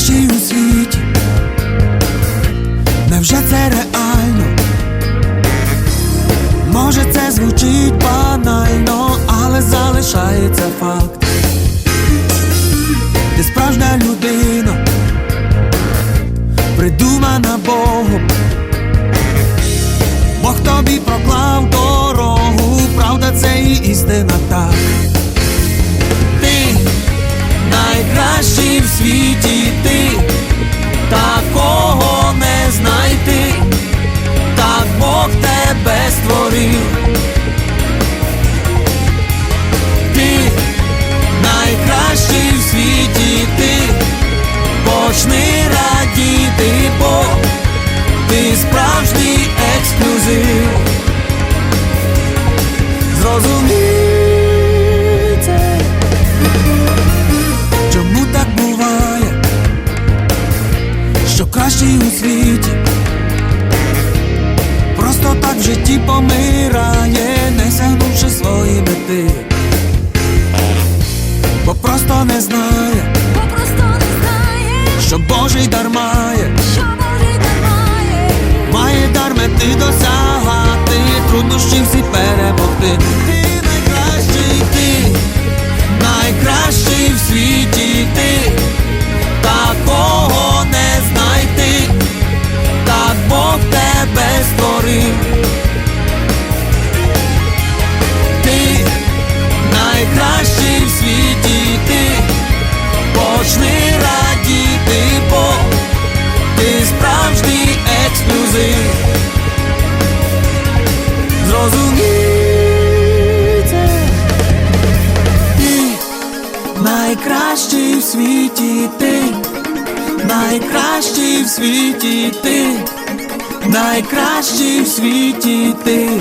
найкращий у світі. Невже це реально? Може, це звучить банально, але залишається факт. Ти справжня людина, придумана Богом. Бог тобі проклав дорогу, правда, це і істина так. Ти найкращий в світі, що у світі? Просто так в житті помирає, не сягнувши свої мети, бо просто не знає, бо просто не знає, що Божий дар має, що Божий дар має. має дар мети досягати, найкращий в світі, ти найкращий в світі, ти найкращий в світі, ти.